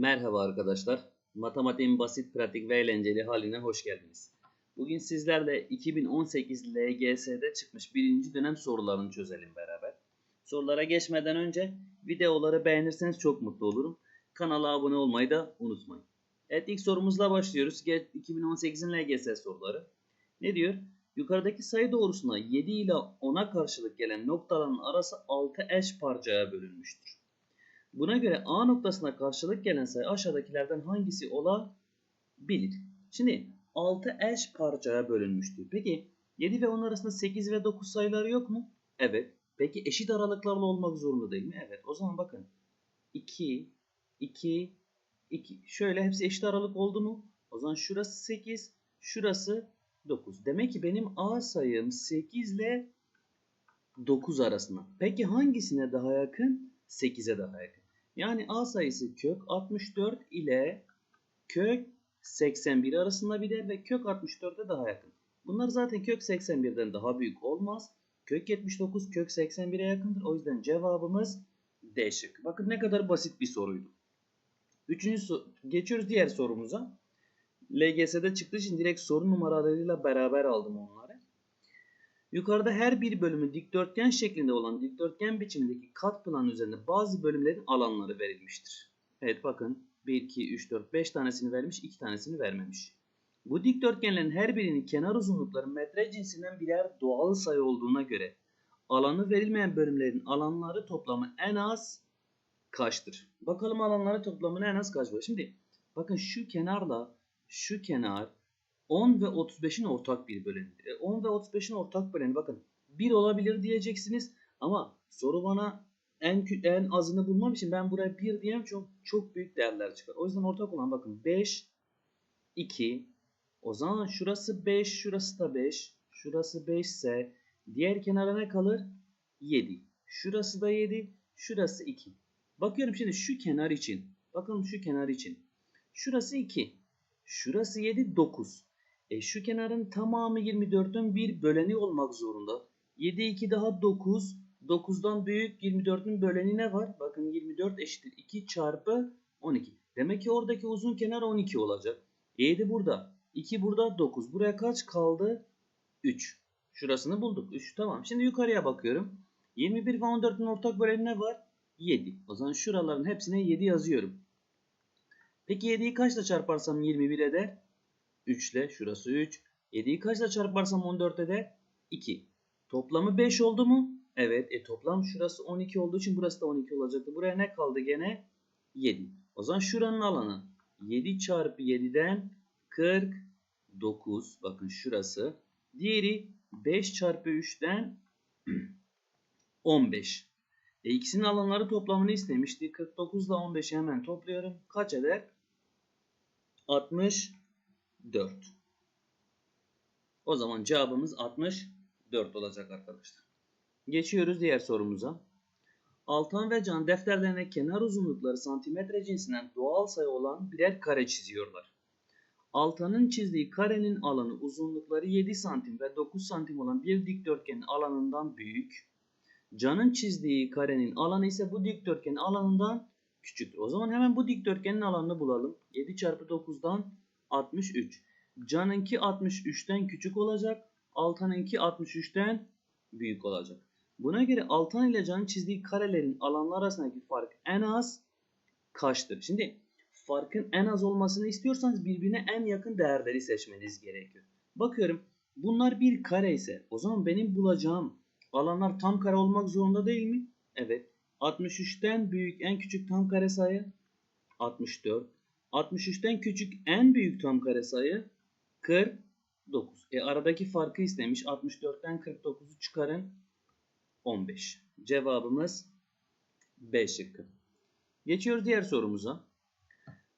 Merhaba arkadaşlar. Matematiğin basit, pratik ve eğlenceli haline hoş geldiniz. Bugün sizlerle 2018 LGS'de çıkmış birinci dönem sorularını çözelim beraber. Sorulara geçmeden önce videoları beğenirseniz çok mutlu olurum. Kanala abone olmayı da unutmayın. Evet ilk sorumuzla başlıyoruz. 2018'in LGS soruları. Ne diyor? Yukarıdaki sayı doğrusuna 7 ile 10'a karşılık gelen noktaların arası 6 eş parçaya bölünmüştür. Buna göre A noktasına karşılık gelen sayı aşağıdakilerden hangisi olabilir? Şimdi 6 eş parçaya bölünmüştür. Peki 7 ve 10 arasında 8 ve 9 sayıları yok mu? Evet. Peki eşit aralıklarla olmak zorunda değil mi? Evet. O zaman bakın. 2, 2, 2. Şöyle hepsi eşit aralık oldu mu? O zaman şurası 8, şurası 9. Demek ki benim A sayım 8 ile 9 arasında. Peki hangisine daha yakın? 8'e daha yakın. Yani A sayısı kök 64 ile kök 81 arasında bir değer ve kök 64'e daha yakın. Bunlar zaten kök 81'den daha büyük olmaz. Kök 79 kök 81'e yakındır. O yüzden cevabımız D şıkkı. Bakın ne kadar basit bir soruydu. Üçüncü so geçiyoruz diğer sorumuza. LGS'de çıktığı için direkt soru numaralarıyla beraber aldım onları. Yukarıda her bir bölümü dikdörtgen şeklinde olan dikdörtgen biçimindeki kat plan üzerinde bazı bölümlerin alanları verilmiştir. Evet bakın 1, 2, 3, 4, 5 tanesini vermiş 2 tanesini vermemiş. Bu dikdörtgenlerin her birinin kenar uzunlukları metre cinsinden birer doğal sayı olduğuna göre alanı verilmeyen bölümlerin alanları toplamı en az kaçtır? Bakalım alanları toplamını en az kaç var? Şimdi bakın şu kenarla şu kenar 10 ve 35'in ortak bir bölenidir. E, 10 ve 35'in ortak böleni bakın 1 olabilir diyeceksiniz ama soru bana en en azını bulmam için ben buraya 1 diyemem çok çok büyük değerler çıkar. O yüzden ortak olan bakın 5 2 o zaman şurası 5, şurası da 5. Şurası 5 ise diğer kenara ne kalır? 7. Şurası da 7, şurası 2. Bakıyorum şimdi şu kenar için. Bakın şu kenar için. Şurası 2. Şurası 7, 9. E şu kenarın tamamı 24'ün bir böleni olmak zorunda. 7, 2 daha 9. 9'dan büyük 24'ün böleni ne var? Bakın 24 eşittir 2 çarpı 12. Demek ki oradaki uzun kenar 12 olacak. 7 burada. 2 burada 9. Buraya kaç kaldı? 3. Şurasını bulduk. 3 tamam. Şimdi yukarıya bakıyorum. 21 ve 14'ün ortak böleni ne var? 7. O zaman şuraların hepsine 7 yazıyorum. Peki 7'yi kaçla çarparsam 21 eder? 3 ile şurası 3. 7'yi kaçla çarparsam 14 eder? 2. Toplamı 5 oldu mu? Evet. E toplam şurası 12 olduğu için burası da 12 olacaktı. Buraya ne kaldı gene? 7. O zaman şuranın alanı 7 çarpı 7'den 49. Bakın şurası. Diğeri 5 çarpı 3'ten 15. E ikisinin alanları toplamını istemişti. 49 ile 15'i hemen topluyorum. Kaç eder? 64. O zaman cevabımız 64 olacak arkadaşlar. Geçiyoruz diğer sorumuza. Altan ve Can defterlerine kenar uzunlukları santimetre cinsinden doğal sayı olan birer kare çiziyorlar. Altan'ın çizdiği karenin alanı uzunlukları 7 santim ve 9 santim olan bir dikdörtgenin alanından büyük. Can'ın çizdiği karenin alanı ise bu dikdörtgenin alanından küçüktür. O zaman hemen bu dikdörtgenin alanını bulalım. 7 çarpı 9'dan 63. Can'ınki 63'ten küçük olacak. Altan'ınki 63'ten büyük olacak. Buna göre Altan ile Can'ın çizdiği karelerin alanlar arasındaki fark en az kaçtır? Şimdi farkın en az olmasını istiyorsanız birbirine en yakın değerleri seçmeniz gerekiyor. Bakıyorum bunlar bir kare ise o zaman benim bulacağım alanlar tam kare olmak zorunda değil mi? Evet. 63'ten büyük en küçük tam kare sayı 64. 63'ten küçük en büyük tam kare sayı 49. E aradaki farkı istemiş. 64'ten 49'u çıkarın. 15. Cevabımız B şıkkı. Geçiyoruz diğer sorumuza.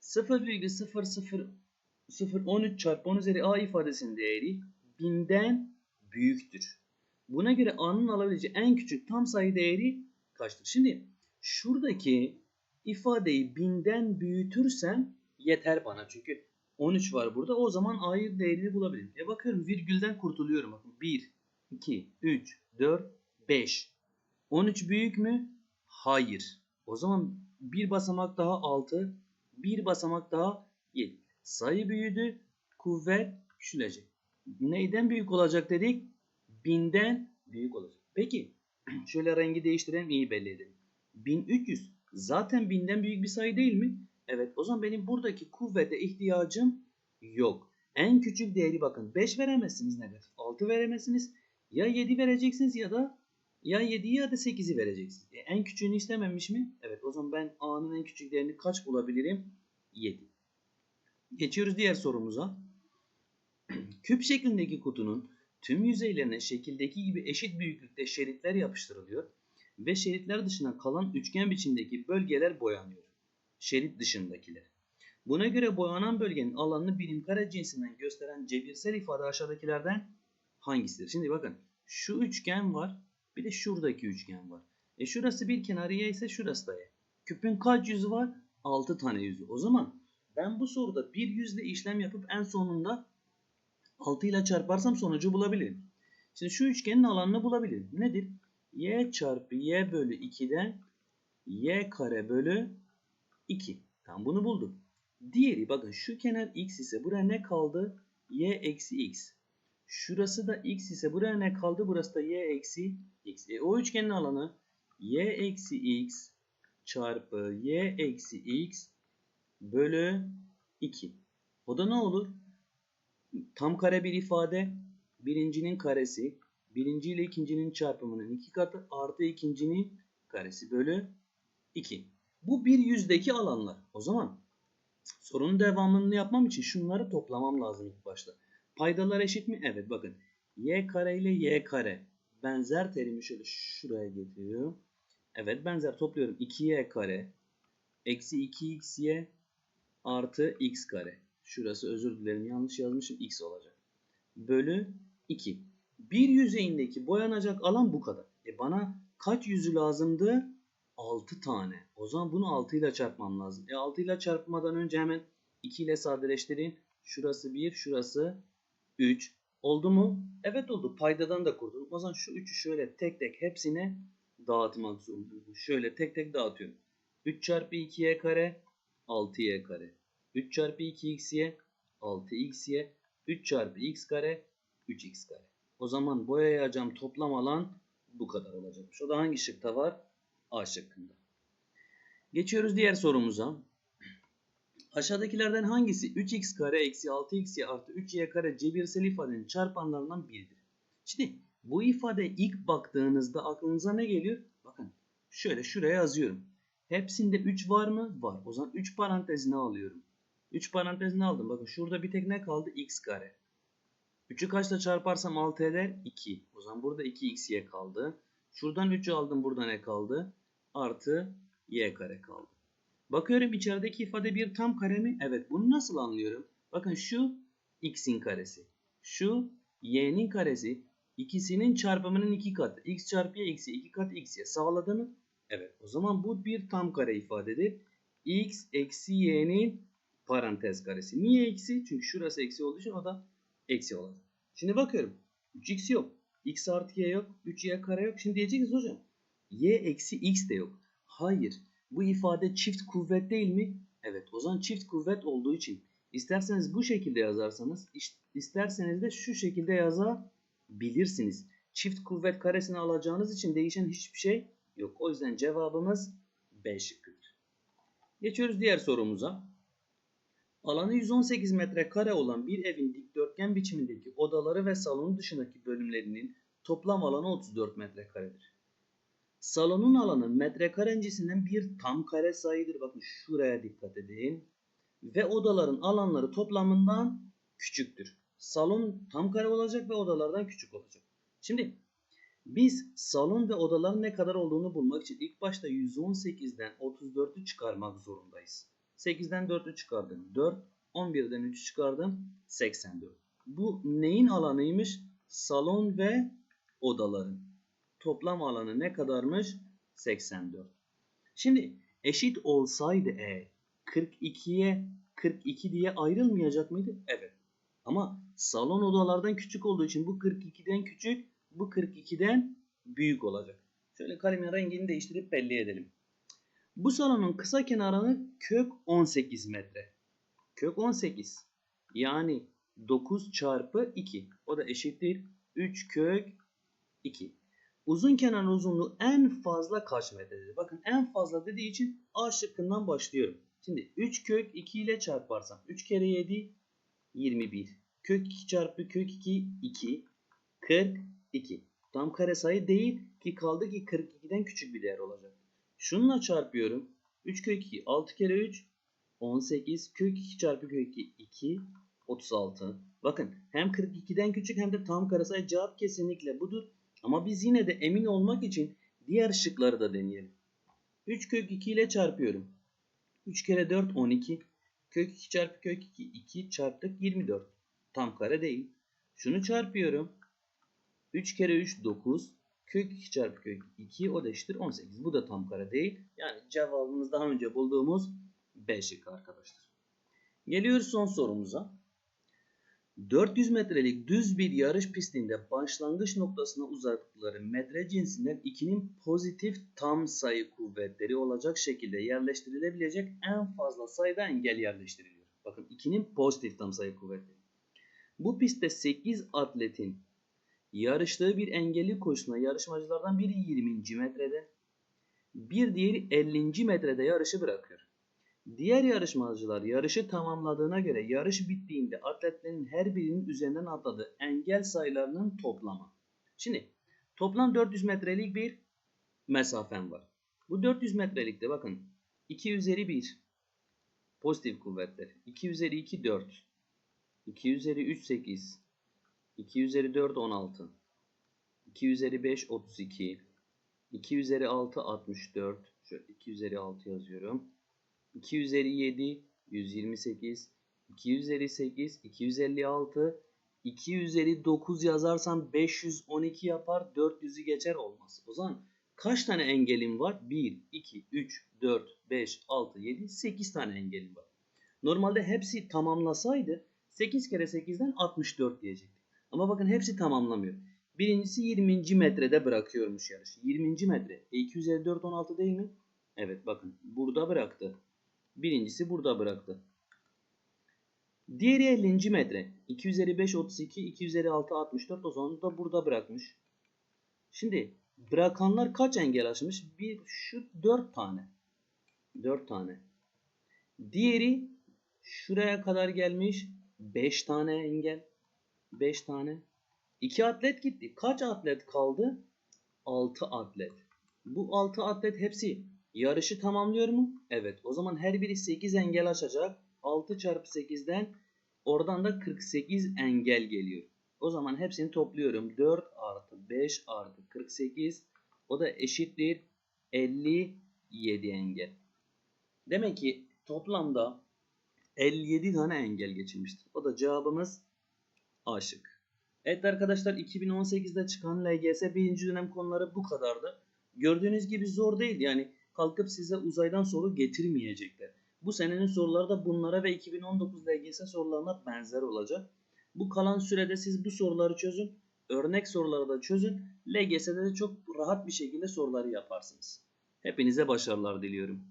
0,00013 çarpı 10 üzeri a ifadesinin değeri 1000'den büyüktür. Buna göre a'nın alabileceği en küçük tam sayı değeri kaçtır? Şimdi şuradaki ifadeyi 1000'den büyütürsem yeter bana. Çünkü 13 var burada. O zaman a'yı değerini bulabilirim. E bakıyorum virgülden kurtuluyorum. Bakın 1, 2, 3, 4, 5. 13 büyük mü? Hayır. O zaman bir basamak daha 6. Bir basamak daha 7. Sayı büyüdü. Kuvvet küçülecek. Neyden büyük olacak dedik? Binden büyük olacak. Peki şöyle rengi değiştirelim iyi belli edelim. 1300 zaten binden büyük bir sayı değil mi? Evet o zaman benim buradaki kuvvete ihtiyacım yok. En küçük değeri bakın 5 veremezsiniz negatif. 6 veremezsiniz. Ya 7 vereceksiniz ya da ya 7'yi ya da 8'i vereceksiniz. E, en küçüğünü istememiş mi? Evet o zaman ben A'nın en küçük değerini kaç bulabilirim? 7. Geçiyoruz diğer sorumuza. Küp şeklindeki kutunun tüm yüzeylerine şekildeki gibi eşit büyüklükte şeritler yapıştırılıyor ve şeritler dışına kalan üçgen biçimdeki bölgeler boyanıyor. Şerit dışındakiler. Buna göre boyanan bölgenin alanını birim kare cinsinden gösteren cebirsel ifade aşağıdakilerden hangisidir? Şimdi bakın şu üçgen var bir de şuradaki üçgen var. E şurası bir kenarı ise şurası da y. Küpün kaç yüzü var? 6 tane yüzü. O zaman ben bu soruda bir yüzle işlem yapıp en sonunda 6 ile çarparsam sonucu bulabilirim. Şimdi şu üçgenin alanını bulabilirim. Nedir? y çarpı y bölü 2'den y kare bölü 2. Tamam bunu buldum. Diğeri bakın şu kenar x ise buraya ne kaldı? y eksi x. Şurası da x ise buraya ne kaldı? Burası da y eksi x. E, o üçgenin alanı y eksi x çarpı y eksi x bölü 2. O da ne olur? Tam kare bir ifade. Birincinin karesi. Birinci ile ikincinin çarpımının iki katı artı ikincinin karesi bölü 2. Bu bir yüzdeki alanlar. O zaman sorunun devamını yapmam için şunları toplamam lazım ilk başta. Paydalar eşit mi? Evet bakın. Y kare ile Y kare. Benzer terimi şöyle şuraya getiriyorum. Evet benzer topluyorum. 2Y kare eksi 2XY artı X kare. Şurası özür dilerim yanlış yazmışım. X olacak. Bölü 2. Bir yüzeyindeki boyanacak alan bu kadar. E bana kaç yüzü lazımdı? 6 tane. O zaman bunu 6 ile çarpmam lazım. E 6 ile çarpmadan önce hemen 2 ile sadeleştireyim. Şurası 1, şurası 3. Oldu mu? Evet oldu. Paydadan da kurdum. O zaman şu 3'ü şöyle tek tek hepsine dağıtmak zorundayım. Şöyle tek tek dağıtıyorum. 3 çarpı 2y kare 6y kare. 3 çarpı 2xy 6xy. 3 çarpı x kare 3x kare. O zaman boyayacağım toplam alan bu kadar olacakmış. O da hangi şıkta var? A şıkkında. Geçiyoruz diğer sorumuza. Aşağıdakilerden hangisi 3x kare eksi 6xy artı 3y kare cebirsel ifadenin çarpanlarından biridir? Şimdi bu ifade ilk baktığınızda aklınıza ne geliyor? Bakın şöyle şuraya yazıyorum. Hepsinde 3 var mı? Var. O zaman 3 parantezine alıyorum. 3 parantezine aldım. Bakın şurada bir tek ne kaldı? x kare. 3'ü kaçla çarparsam 6 eder? 2. O zaman burada 2xy kaldı. Şuradan 3'ü aldım. Burada ne kaldı? Artı y kare kaldı. Bakıyorum içerideki ifade bir tam kare mi? Evet. Bunu nasıl anlıyorum? Bakın şu x'in karesi. Şu y'nin karesi. İkisinin çarpımının iki katı. x çarpı y eksi 2 kat x'ye. Sağladı mı? Evet. O zaman bu bir tam kare ifadedir. x eksi y'nin parantez karesi. Niye eksi? Çünkü şurası eksi olduğu için o da eksi olacak. Şimdi bakıyorum. 3x yok. x artı y yok. 3y kare yok. Şimdi diyeceksiniz hocam. Y eksi x de yok. Hayır. Bu ifade çift kuvvet değil mi? Evet. O zaman çift kuvvet olduğu için isterseniz bu şekilde yazarsanız isterseniz de şu şekilde yazabilirsiniz. Çift kuvvet karesini alacağınız için değişen hiçbir şey yok. O yüzden cevabımız B şıkkıdır. Geçiyoruz diğer sorumuza. Alanı 118 metrekare olan bir evin dikdörtgen biçimindeki odaları ve salonun dışındaki bölümlerinin toplam alanı 34 metrekaredir. Salonun alanı metrekarencisinden bir tam kare sayıdır. Bakın şuraya dikkat edin. Ve odaların alanları toplamından küçüktür. Salon tam kare olacak ve odalardan küçük olacak. Şimdi biz salon ve odaların ne kadar olduğunu bulmak için ilk başta 118'den 34'ü çıkarmak zorundayız. 8'den 4'ü çıkardım 4. 11'den 3'ü çıkardım 84. Bu neyin alanıymış? Salon ve odaların. Toplam alanı ne kadarmış? 84. Şimdi eşit olsaydı e 42'ye 42 diye ayrılmayacak mıydı? Evet. Ama salon odalardan küçük olduğu için bu 42'den küçük, bu 42'den büyük olacak. Şöyle kalemin rengini değiştirip belli edelim. Bu salonun kısa kenarını kök 18 metre. Kök 18. Yani 9 çarpı 2. O da eşittir 3 kök 2. Uzun kenarın uzunluğu en fazla kaç metredir? Bakın en fazla dediği için A şıkkından başlıyorum. Şimdi 3 kök 2 ile çarparsam 3 kere 7 21. Kök 2 çarpı kök 2 2. 42. Tam kare sayı değil ki kaldı ki 42'den küçük bir değer olacak. Şununla çarpıyorum. 3 kök 2 6 kere 3 18 kök 2 çarpı kök 2 2 36. Bakın hem 42'den küçük hem de tam kare sayı cevap kesinlikle budur. Ama biz yine de emin olmak için diğer şıkları da deneyelim. 3 kök 2 ile çarpıyorum. 3 kere 4 12. Kök 2 çarpı kök 2 2 çarptık 24. Tam kare değil. Şunu çarpıyorum. 3 kere 3 9. Kök 2 çarpı kök 2 o da eşittir 18. Bu da tam kare değil. Yani cevabımız daha önce bulduğumuz B şıkkı arkadaşlar. Geliyoruz son sorumuza. 400 metrelik düz bir yarış pistinde başlangıç noktasına uzaklıkları metre cinsinden 2'nin pozitif tam sayı kuvvetleri olacak şekilde yerleştirilebilecek en fazla sayıda engel yerleştiriliyor. Bakın 2'nin pozitif tam sayı kuvvetleri. Bu pistte 8 atletin yarıştığı bir engelli koşusuna yarışmacılardan biri 20. metrede, bir diğeri 50. metrede yarışı bırakıyor. Diğer yarışmacılar yarışı tamamladığına göre yarış bittiğinde atletlerin her birinin üzerinden atladığı engel sayılarının toplamı. Şimdi toplam 400 metrelik bir mesafen var. Bu 400 metrelikte bakın 2 üzeri 1 pozitif kuvvetler. 2 üzeri 2 4. 2 üzeri 3 8. 2 üzeri 4 16. 2 üzeri 5 32. 2 üzeri 6 64. Şöyle 2 üzeri 6 yazıyorum. 2 üzeri 7 128. 2 üzeri 8 256. 2 üzeri 9 yazarsam 512 yapar. 400'ü geçer olmaz. O zaman kaç tane engelim var? 1, 2, 3, 4, 5, 6, 7, 8 tane engelim var. Normalde hepsi tamamlasaydı 8 kere 8'den 64 diyecektik. Ama bakın hepsi tamamlamıyor. Birincisi 20. metrede bırakıyormuş yarış. 20. metre. E 2 üzeri 4 16 değil mi? Evet bakın burada bıraktı. Birincisi burada bıraktı. Diğeri 50. metre. 2 üzeri 5 32, 2 üzeri 6 64 o zaman da burada bırakmış. Şimdi bırakanlar kaç engel aşmış? Bir şu 4 tane. 4 tane. Diğeri şuraya kadar gelmiş. 5 tane engel. 5 tane. 2 atlet gitti. Kaç atlet kaldı? 6 atlet. Bu 6 atlet hepsi yarışı tamamlıyor mu? Evet. O zaman her biri 8 engel aşacak. 6 çarpı 8'den oradan da 48 engel geliyor. O zaman hepsini topluyorum. 4 artı 5 artı 48 o da eşittir 57 engel. Demek ki toplamda 57 tane engel geçilmiştir. O da cevabımız A şık. Evet arkadaşlar 2018'de çıkan LGS 1. dönem konuları bu kadardı. Gördüğünüz gibi zor değil. Yani kalkıp size uzaydan soru getirmeyecekler. Bu senenin soruları da bunlara ve 2019 LGS sorularına benzer olacak. Bu kalan sürede siz bu soruları çözün. Örnek soruları da çözün. LGS'de de çok rahat bir şekilde soruları yaparsınız. Hepinize başarılar diliyorum.